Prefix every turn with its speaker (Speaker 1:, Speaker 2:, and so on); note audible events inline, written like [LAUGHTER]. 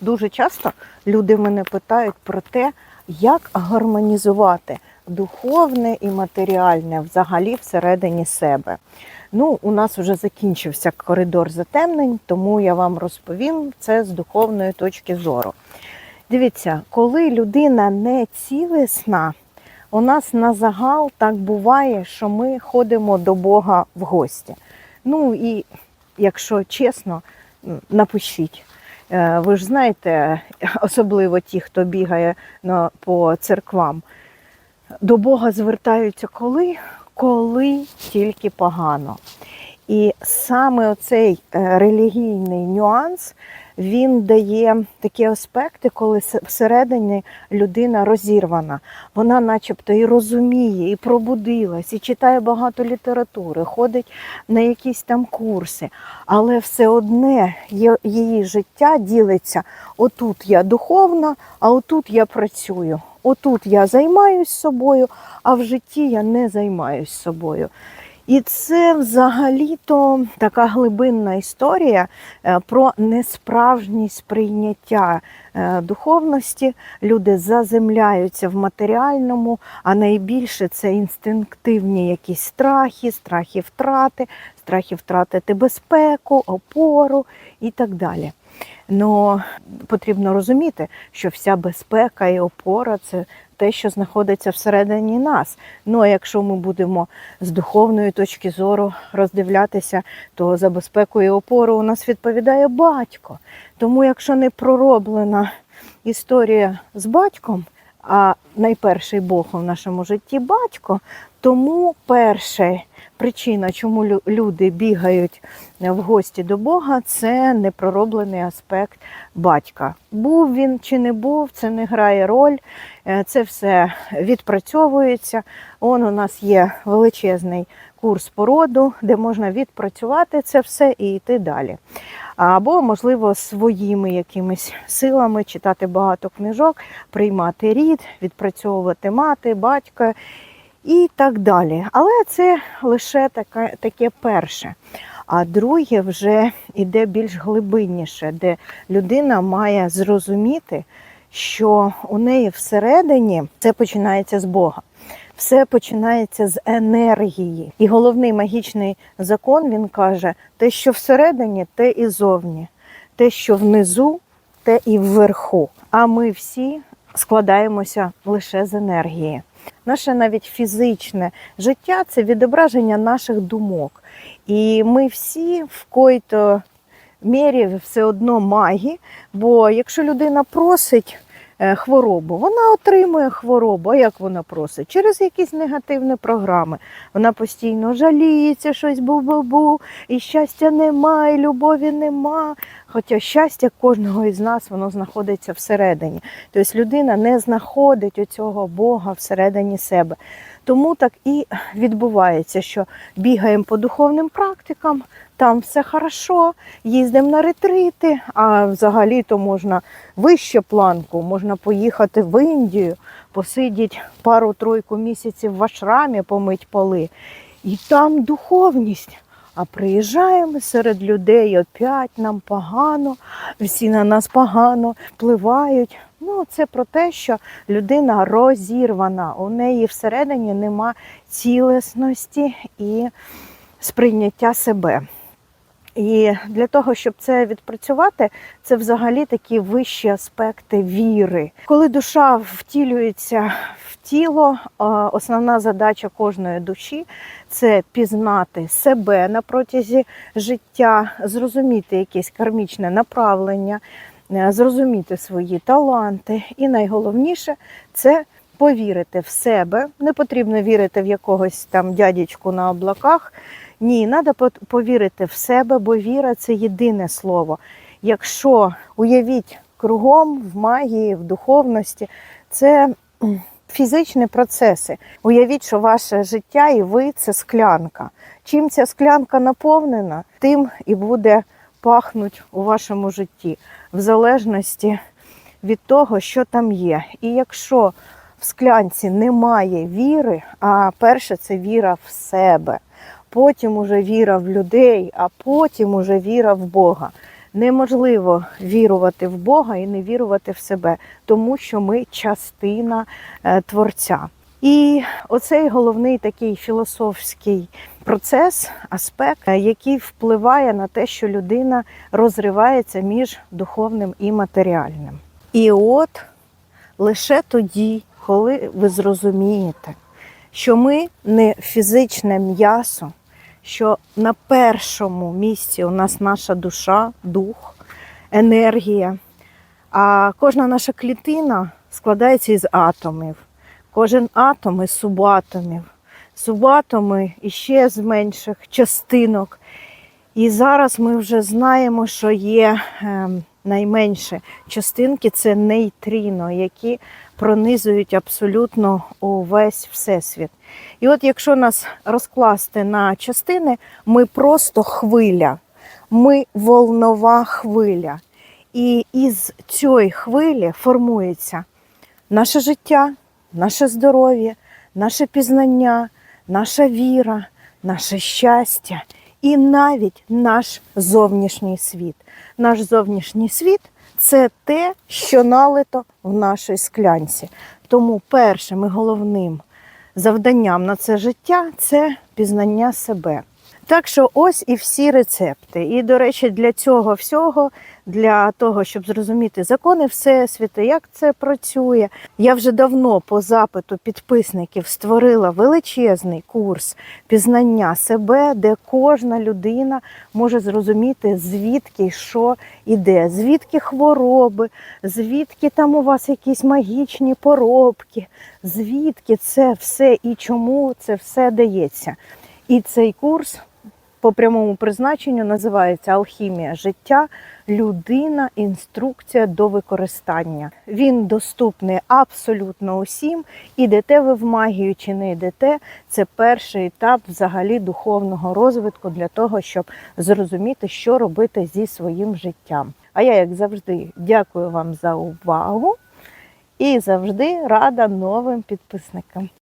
Speaker 1: Дуже часто люди мене питають про те, як гармонізувати духовне і матеріальне взагалі всередині себе. Ну, у нас вже закінчився коридор затемнень, тому я вам розповім це з духовної точки зору. Дивіться, коли людина не цілісна, у нас на загал так буває, що ми ходимо до Бога в гості. Ну і якщо чесно, напишіть. Е, Ви ж знаєте, [LAUGHS] особливо ті, хто бігає по церквам, до Бога звертаються коли? Коли тільки погано. І саме оцей е, релігійний нюанс він дає такі аспекти, коли всередині людина розірвана. Вона, начебто, і розуміє, і пробудилась, і читає багато літератури, ходить на якісь там курси, але все одне її життя ділиться: отут я духовна, а отут я працюю. Отут я займаюсь собою, а в житті я не займаюсь собою. І це взагалі-то така глибинна історія е, про несправжність сприйняття е, духовності. Люди заземляються в матеріальному, а найбільше це інстинктивні якісь страхи, страхи втрати, страхи втратити безпеку, опору і так далі. Но потрібно розуміти, що вся безпека і опора це те, що знаходиться всередині нас. Ну а якщо ми будемо з духовної точки зору роздивлятися, то за безпеку і опору у нас відповідає батько. Тому, якщо не пророблена історія з батьком, а найперший Бог у нашому житті батько, тому перша причина, чому люди бігають в гості до Бога, це непророблений аспект батька. Був він чи не був, це не грає роль, Е, це все відпрацьовується. Он у нас є величезний курс породу, де можна відпрацювати це все і йти далі. Або, можливо, своїми якимись силами читати багато книжок, приймати рід, відпрацьовувати мати, батька і так далі. Але це лише таке, таке перше. А друге вже йде більш глибинніше, де людина має зрозуміти, що у неї всередині це починається з Бога. Все починається з енергії. І головний магічний закон він каже: те, що всередині, те і зовні, те, що внизу, те і вверху. А ми всі складаємося лише з енергії. Наше навіть фізичне життя це відображення наших думок. І ми всі в кої-то мірі все одно магі, бо якщо людина просить хворобу, вона отримує хворобу. А як вона просить? Через якісь негативні програми. Вона постійно жаліється, щось бу-бу-бу, і щастя нема, і любові нема. Хоча щастя кожного із нас воно знаходиться всередині. Тобто людина не знаходить оцього Бога всередині себе. Тому так і відбувається, що бігаємо по духовним практикам, там все хорошо, їздимо на ретрити, а взагалі-то можна вище планку, можна поїхати в Індію, посидіти пару-тройку місяців в ашрамі, помить поли. І там духовність. А приїжджаємо серед людей, опять нам погано, всі на нас погано впливають. Ну, це про те, що людина розірвана, у неї всередині нема цілісності і сприйняття себе. І для того, щоб це відпрацювати, це взагалі такі вищі аспекти віри. Коли душа втілюється в тіло, е, основна задача кожної душі це пізнати себе на протязі життя, зрозуміти якесь кармічне направлення, зрозуміти свої таланти. І найголовніше це повірити в себе. Не потрібно вірити в якогось там дядечку на облаках. Ні, треба повірити в себе, бо віра це єдине слово. Якщо уявіть кругом в магії, в духовності, це фізичні процеси. Уявіть, що ваше життя і ви це склянка. Чим ця склянка наповнена, тим і буде пахнуть у вашому житті, в залежності від того, що там є. І якщо в склянці немає віри, а перше це віра в себе потім уже віра в людей, а потім уже віра в Бога. Неможливо вірувати в Бога і не вірувати в себе, тому що ми частина е, Творця. І оцей головний такий філософський процес, аспект, е, який впливає на те, що людина розривається між духовним і матеріальним. І от лише тоді, коли ви зрозумієте, що ми не фізичне м'ясо, що на першому місці у нас наша душа, дух, енергія, а кожна наша клітина складається із атомів. Кожен атом із субатомів, субатоми іще з менших частинок. І зараз ми вже знаємо, що є ем, найменші частинки це нейтріно, які пронизують абсолютно увесь всесвіт. І от якщо нас розкласти на частини, ми просто хвиля, ми волнова хвиля. І із цієї хвилі формується наше життя, наше здоров'я, наше пізнання, наша віра, наше щастя і навіть наш зовнішній світ. Наш зовнішній світ це те, що налито в нашій склянці. Тому першим і головним завданням на це життя це пізнання себе. Так що ось і всі рецепти. І, до речі, для цього всього, для того, щоб зрозуміти закони Всесвіту, як це працює, я вже давно по запиту підписників створила величезний курс пізнання себе, де кожна людина може зрозуміти, звідки що іде, звідки хвороби, звідки там у вас якісь магічні поробки, звідки це все і чому це все дається. І цей курс по прямому призначенню називається Алхімія життя, людина, інструкція до використання. Він доступний абсолютно усім. Ідете ви в магію чи не йдете. Це перший етап взагалі духовного розвитку для того, щоб зрозуміти, що робити зі своїм життям. А я, як завжди, дякую вам за увагу і завжди рада новим підписникам.